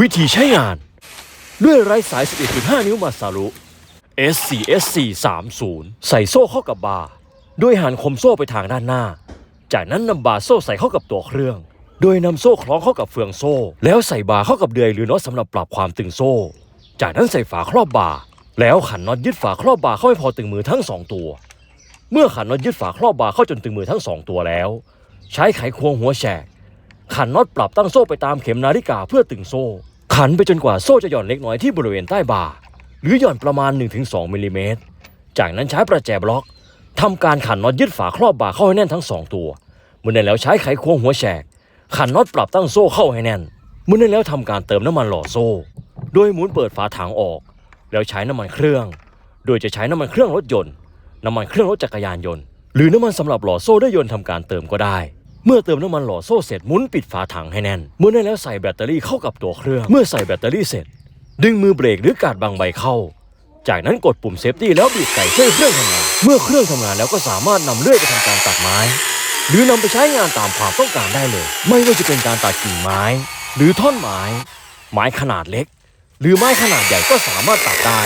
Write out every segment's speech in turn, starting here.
วิธีใช้งาน ด้วยไร้สาย 11.5 นิ้วมาซารุ SCSC 30ใส่โซ่เข้ากับบาร์โดยหันคมโซ่ไปทางด้านหน้า จากนั้นนำบาร์โซ่ใส่เข้ากับตัวเครื่อง โดยนำโซ่คล้องเข้ากับเฟืองโซ่ แล้วใส่บาร์เข้ากับเดือยหรือน็อตสำหรับปรับความตึงโซ่ จากนั้นใส่ฝาครอบบาร์แล้วขันน็อตยึดฝาครอบบาร์เข้าให้พอตึงมือทั้งสองตัว เมื่อขันน็อตยึดฝาครอบบาร์เข้าจนตึงมือทั้งสองตัวแล้ว ใช้ไขควงหัวแฉก ขันน็อตปรับตั้งโซ่ไปตามเข็มนาฬิกาเพื่อตึงโซ่ ขันไปจนกว่าโซ่จะหย่อนเล็กน้อยที่บริเวณใต้บ่า หรือหย่อนประมาณ 1-2มิลลิเมตร จากนั้นใช้ประแจบล็อกทำการขันน็อตยึดฝาครอบบ่าเข้าให้แน่นทั้งสองตัว เมื่อนั้นแล้วใช้ไขควงหัวแฉก ขันน็อตปรับตั้งโซ่เข้าให้แน่น เมื่อนั้นแล้วทำการเติมน้ำมันหล่อโซ่ โดยหมุนเปิดฝาถังออก แล้วใช้น้ำมันเครื่อง โดยจะใช้น้ำมันเครื่องรถยนต์ น้ำมันเครื่องรถจักรยานยนต์ หรือน้ำมันสำหรับหล่อโซ่ด้วยยนต์ทำการเติมก็ได้ เมื่อเติมน้ำมันหล่อโซ่เสร็จหมุนปิดฝาถังให้แน่นเมื่อนั้แล้วใส่แบตเตอรี่เข้ากับตัวเครื่อง เมื่อใส่แบตเตอรี่เสร็จ ดึงมือเบรกหรือกาดบางใบเข้า จากนั้นกดปุ่มเซฟตี้แล้วบีบไก่ช่วยเครื่องทำงานเมื่อเครื่องทำงานแล้วก็สามารถนำเลื่อยไปทำการตัดไม้ หรือนำไปใช้งานตามความต้องการได้เลย ไม่ว่าจะเป็นการตัดกิ่งไม้ หรือท่อนไม้ ไม้ขนาดเล็ก หรือไม้ขนาดใหญ่ก็สามารถตัดได้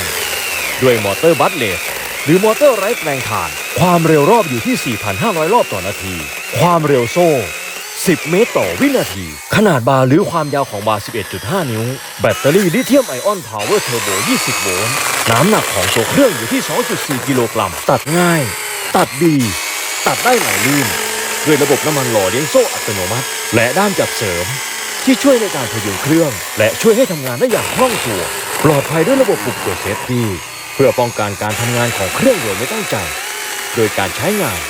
ด้วยมอเตอร์บัตเลส หรือมอเตอร์ไร้แปลงถ่าน ความเร็วรอบอยู่ที่ 4,500 รอบต่อนาที ความเร็วโซ่ 10 เมตรต่อวินาที ขนาดบาร์หรือความยาวของบาร์ 11.5 นิ้ว แบตเตอรี่ลิเธียมไอออนพาวเวอร์เทอร์โบ 20 โวลต์ น้ำหนักของตัวเครื่องอยู่ที่ 2.4 กิโลกรัม ตัดง่าย ตัดดี ตัดได้ไหลลื่นด้วยระบบน้ำมันหล่อเลี้ยงโซ่อัตโนมัติ และด้ามจับเสริม ที่ช่วยในการพยุงเครื่อง และช่วยให้ทำงานได้อย่างคล่องตัว ปลอดภัยด้วยระบบปุ่มกดเซฟตี้ เพื่อป้องกันการทำงานของเครื่องโดยไม่ตั้งใจ โดยการใช้งาน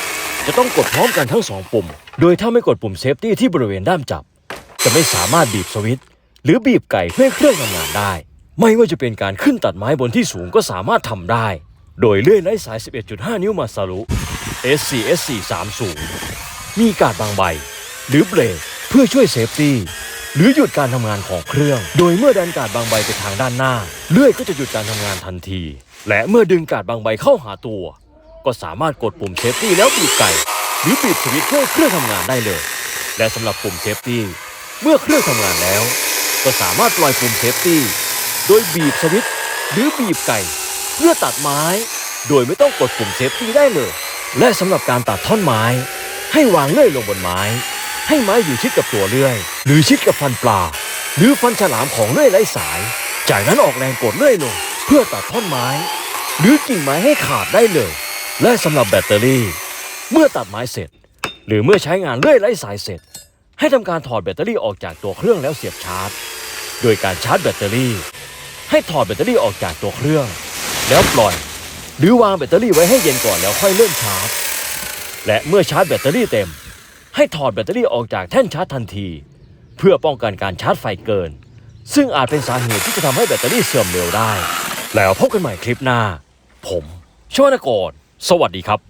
จะต้องกดพร้อมกันทั้งสองปุ่ม โดยถ้าไม่กดปุ่มเซฟตี้ที่บริเวณด้ามจับ จะไม่สามารถบีบสวิตช์หรือบีบไก่เพื่อเครื่องทำงานได้ ไม่ว่าจะเป็นการขึ้นตัดไม้บนที่สูงก็สามารถทำได้ โดยเลื่อยไร้สาย 11.5 นิ้วมาซารุ SCSC 30มีการดบางใบ หรือเบรกเพื่อช่วยเซฟตี้ หรือหยุดการทำงานของเครื่อง โดยเมื่อดันการดบางใบไปทางด้านหน้า เลื่อยก็จะหยุดการทำงานทันที และเมื่อดึงการดบางใบเข้าหาตัว ก็สามารถกดปุ่มเซฟตี้แล้วบีบไก่ หรือบีบสวิตช์เพื่อเครื่องทำงานได้เลย และสำหรับปุ่มเซฟตี้เมื่อเครื่องทำงานแล้ว ก็สามารถปล่อยปุ่มเซฟตี้โดยบีบสวิตช์หรือบีบไก่ เพื่อตัดไม้ โดยไม่ต้องกดปุ่มเซฟตี้ได้เลย และสำหรับการตัดท่อนไม้ ให้วางเลื่อยลงบนไม้ ให้ไม้อยู่ชิดกับตัวเลื่อย หรือชิดกับฟันปลา หรือฟันฉลามของเลื่อยไร้สาย จากนั้นออกแรงกดเลื่อยลงเพื่อตัดท่อนไม้ หรือกิ่งไม้ให้ขาดได้เลย และสำหรับแบตเตอรี่ เมื่อตัดไม้เสร็จ หรือเมื่อใช้งานเลื่อยไร้สายเสร็จ ให้ทำการถอดแบตเตอรี่ออกจากตัวเครื่องแล้วเสียบชาร์จ โดยการชาร์จแบตเตอรี่ ให้ถอดแบตเตอรี่ออกจากตัวเครื่อง แล้วปล่อย หรือวางแบตเตอรี่ไว้ให้เย็นก่อนแล้วค่อยเริ่มชาร์จ และเมื่อชาร์จแบตเตอรี่เต็ม ให้ถอดแบตเตอรี่ออกจากแท่นชาร์จทันที เพื่อป้องกันการชาร์จไฟเกิน ซึ่งอาจเป็นสาเหตุที่จะทำให้แบตเตอรี่เสื่อมเร็วได้ แล้วพบกันใหม่คลิปหน้า ผมชวนกรสวัสดีครับ